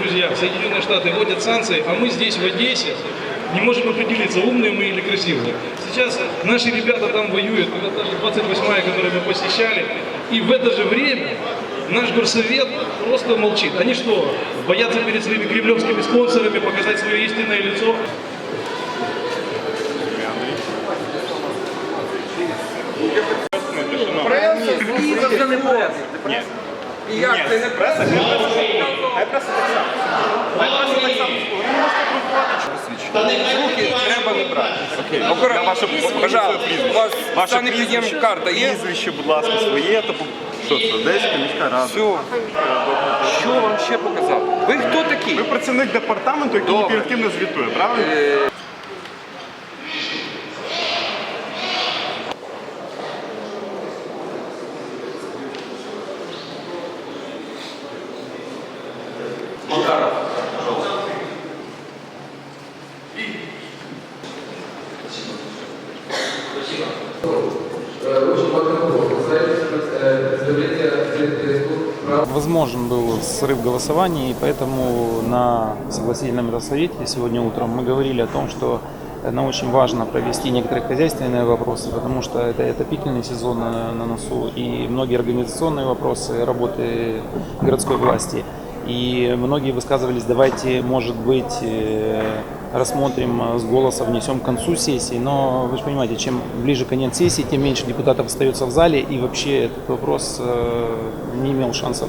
друзья, Соединенные Штаты вводят санкции, а мы здесь, в Одессе, не можем определиться, умные мы или красивые. Сейчас наши ребята там воюют, вот даже 28-я, которую мы посещали, и в это же время наш горсовет просто молчит. Они что, боятся перед своими кремлевскими спонсорами показать свое истинное лицо? Це не преса. І як це не преса? Хай преса так само. Хай преса так само. Ви не можете друкувати Руки треба не брати. Окей. Я ваше Пожалуйста, у вас Ваше прізвище, карта є? Прізвище, будь ласка, своє, то що це? Одеська міська рада. Все. Що вам ще показати? Ви хто такі? Ви працівник департаменту, який ні Добре. перед ким не звітує, правильно? Возможен был срыв голосования, и поэтому на согласительном совете сегодня утром мы говорили о том, что нам очень важно провести некоторые хозяйственные вопросы, потому что это отопительный сезон на, на носу, и многие организационные вопросы работы городской власти. И многие высказывались, давайте, может быть, э, рассмотрим э, с голоса, внесем к концу сессии. Но вы же понимаете, чем ближе конец сессии, тем меньше депутатов остается в зале, и вообще этот вопрос э, не имел шансов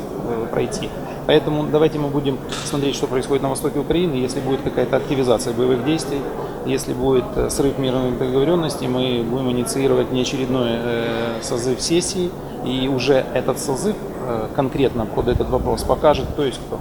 пройти. Поэтому давайте мы будем смотреть, что происходит на востоке Украины. Если будет какая-то активизация боевых действий, если будет срыв мирных договоренностей, мы будем инициировать неочередной созыв сессии. И уже этот созыв конкретно под этот вопрос покажет, кто есть кто.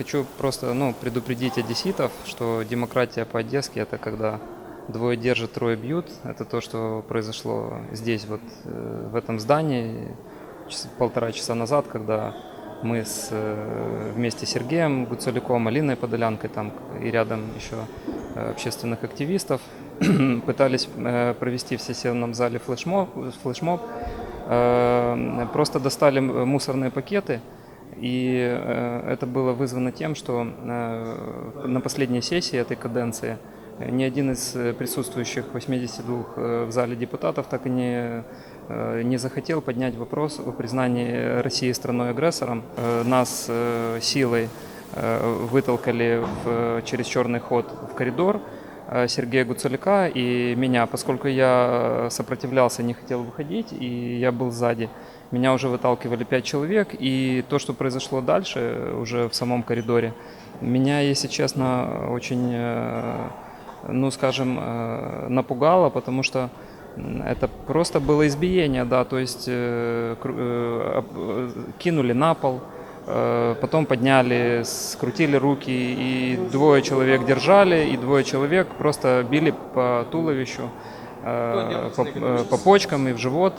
Хочу просто ну, предупредить одесситов, что демократия по-одесски это когда двое держат, трое бьют. Это то, что произошло здесь, вот э, в этом здании полтора часа назад, когда мы с, э, вместе с Сергеем Гуцалюком, Алиной Подолянкой там, и рядом еще э, общественных активистов пытались провести в сессионном зале флешмоб, флешмоб. Просто достали мусорные пакеты, и э, это было вызвано тем, что э, на последней сессии этой каденции э, ни один из присутствующих 82 э, в зале депутатов так и не, не захотел поднять вопрос о признании России страной-агрессором. Нас силой вытолкали в- через черный ход в коридор Сергея Гуцуляка и меня, поскольку я сопротивлялся, не хотел выходить, и я был сзади. Меня уже выталкивали пять человек, и то, что произошло дальше, уже в самом коридоре, меня, если честно, очень, э, ну, скажем, э, напугало, потому что это просто было избиение, да, то есть э, э, э, кинули на пол, э, потом подняли, скрутили руки, и двое человек держали, и двое человек просто били по туловищу, э, по, э, по почкам и в живот.